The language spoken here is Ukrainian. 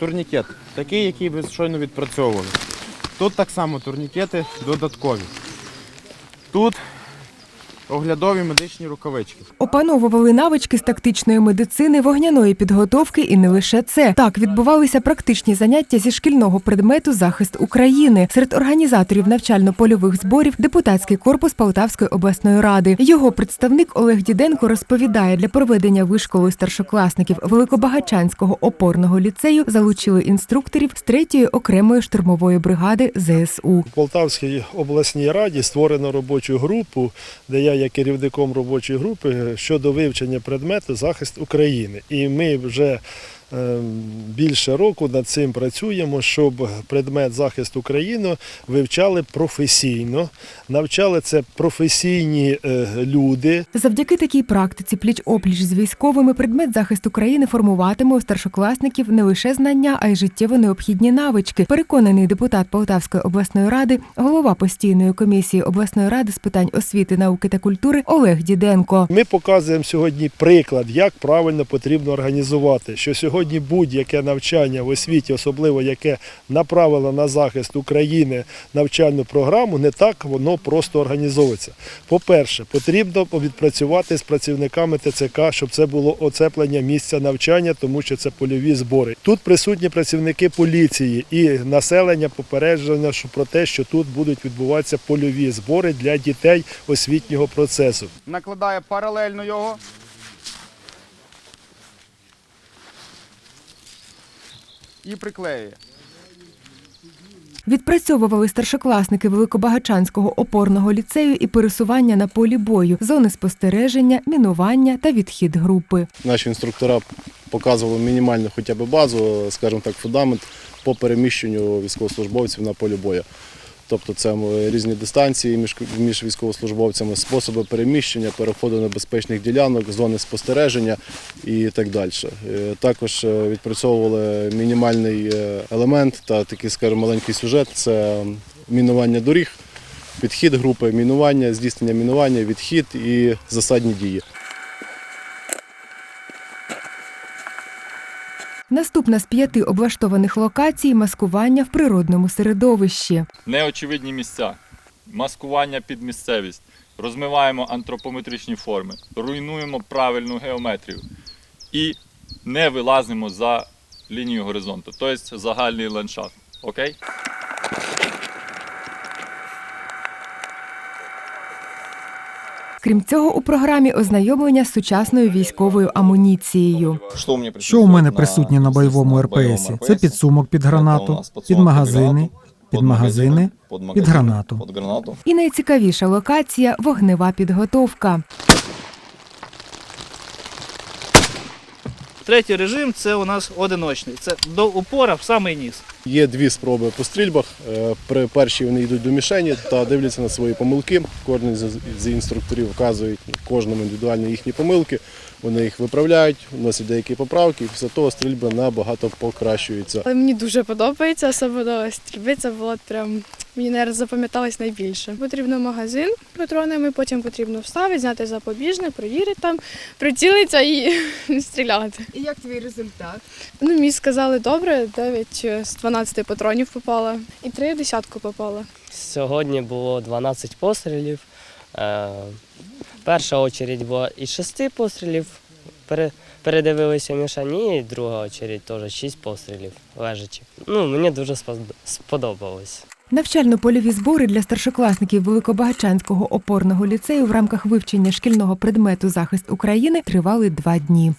турнікет, такий, який ви щойно відпрацьовували. Тут так само турнікети додаткові. Тут оглядові медичні рукавички. Опановували навички з тактичної медицини, вогняної підготовки і не лише це. Так відбувалися практичні заняття зі шкільного предмету захист України. Серед організаторів навчально-польових зборів депутатський корпус Полтавської обласної ради. Його представник Олег Діденко розповідає, для проведення вишколу старшокласників Великобагачанського опорного ліцею залучили інструкторів з третьої окремої штурмової бригади ЗСУ. У Полтавській обласній раді створено робочу групу, де я є керівником робочої групи щодо вивчення предмету захист України. І ми вже більше року над цим працюємо, щоб предмет захист України вивчали професійно, навчали це професійні е, люди, Завдяки такій практиці пліч-опліч з військовими предмет захисту країни формуватиме у старшокласників не лише знання, а й життєво необхідні навички. Переконаний депутат Полтавської обласної ради, голова постійної комісії обласної ради з питань освіти, науки та культури Олег Діденко. Ми показуємо сьогодні приклад, як правильно потрібно організувати. Що сьогодні будь-яке навчання в освіті, особливо яке направило на захист України навчальну програму, не так воно просто організовується. По-перше, потрібно відпрацювати з працівниками ТЦК, щоб це було оцеплення місця навчання, тому що це польові збори. Тут присутні працівники поліції і населення попереджено про те, що тут будуть відбуватися польові збори для дітей освітнього процесу. Накладає паралельно його. І приклеює. Відпрацьовували старшокласники Великобагачанського опорного ліцею і пересування на полі бою, зони спостереження, мінування та відхід групи. Наші інструктора показували мінімальну хоча б базу, скажімо так, фундамент по переміщенню військовослужбовців на полі бою. Тобто це різні дистанції між, військовослужбовцями, способи переміщення, переходу небезпечних ділянок, зони спостереження і так далі. Е, Також е, відпрацьовували мінімальний е, елемент та такий, скажімо, маленький сюжет це мінування доріг, підхід групи, мінування, здійснення мінування, відхід і засадні дії. Наступна з п'яти облаштованих локацій маскування в природному середовищі. неочевидні місця, маскування під місцевість, розмиваємо антропометричні форми, руйнуємо правильну геометрію і не вилазимо за лінію горизонту, тобто загальний ландшафт. Окей? Крім цього, у програмі ознайомлення з сучасною військовою амуніцією. Що у мене присутнє на бойовому РПСі? Це підсумок під гранату, під магазини, під магазини, під гранату. І найцікавіша локація вогнева підготовка. Третій режим це у нас одиночний. Це до упора в самий ніс. Є дві спроби по стрільбах. Е, При першій вони йдуть до мішені та дивляться на свої помилки. Кожен з- інструкторів вказує кожному індивідуально їхні помилки. Вони їх виправляють, вносять деякі поправки, і після того стрільби набагато покращуються. Але мені дуже подобається, особливо стрільби. Це було прям мені не запам'яталось найбільше. Потрібно магазин патронами, потім потрібно вставити, зняти запобіжник, провірити там, прицілитися і стріляти. І як твій результат? Ну, мені сказали добре, 9 з 12 патронів попало і 3 десятку попало. Сьогодні було 12 пострілів. Е, Перша очередь була із 6 пострілів. Пере- Передивилися мішані, і друга очередь теж 6 пострілів лежачи. Ну, мені дуже сподобалось. Навчально-польові збори для старшокласників Великобагачанського опорного ліцею в рамках вивчення шкільного предмету захист України тривали два дні.